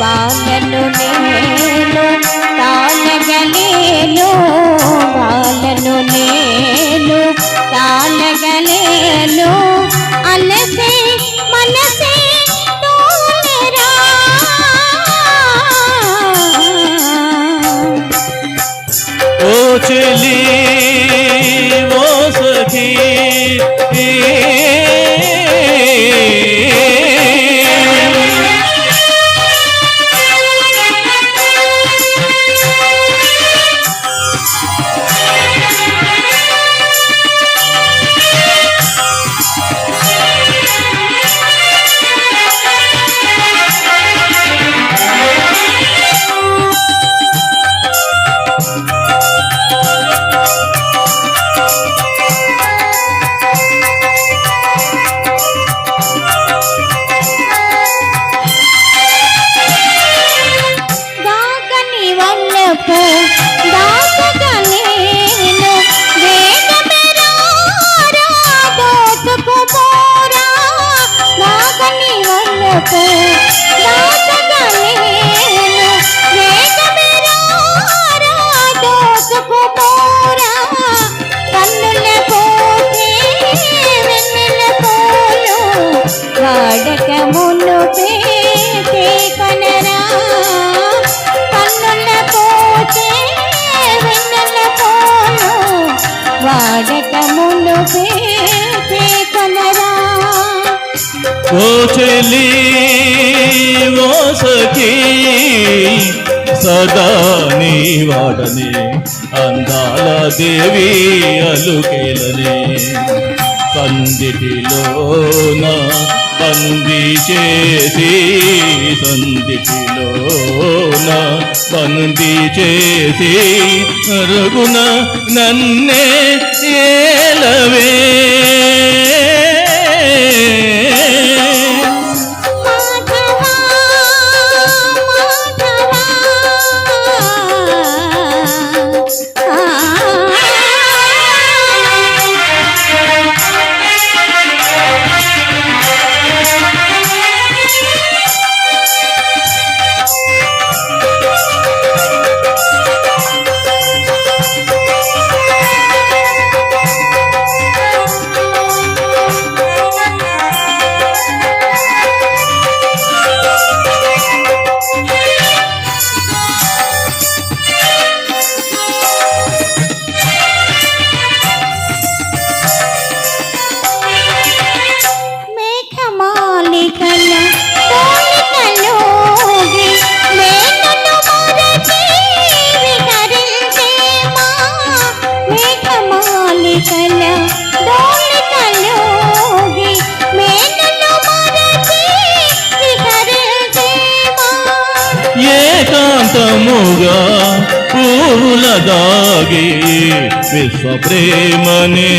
బాలను నేను తాళగలేను బాలను నేను తాళగలేను అలసే మనసే ఓ చెలీ ఓ చెలి ఓ సఖీ సదా నీ వాడని అందాల దేవి అలుకేలనే. నా బంది చేసి సంధిలోన బంది చేసి రఘున నన్నే ఏలవే. ఏకాంతముగా పూల దాగి విశ్వ ప్రేమనే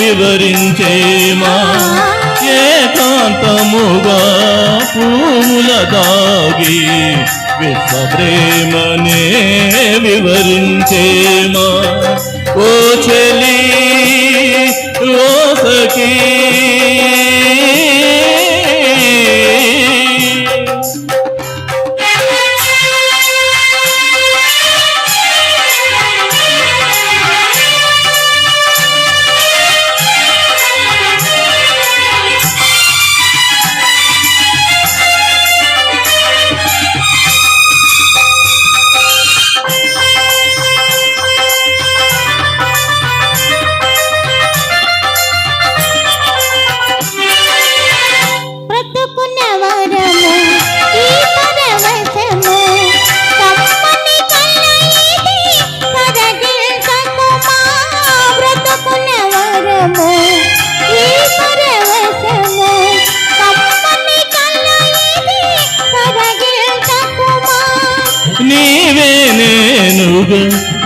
వివరించేమా ఏకాంతముగా పూల దాగి విశ్వ ప్రేమనే వివరించేమా? ఓ చెలి ఓ సఖీ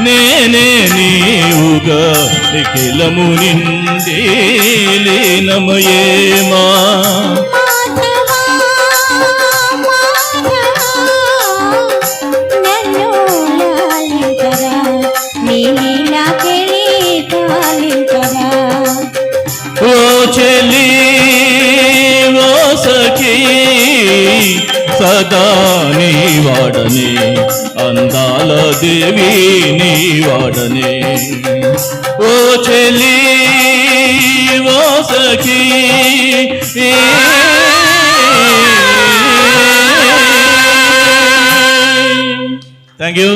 నేనే నీవుగా నిఖిలము నిండి లీనమయేమా సదా నీ వాడని అందాల దేవి నీ వాడని ఓ చెలి ఓ సఖీ థ్యాంక్ యూ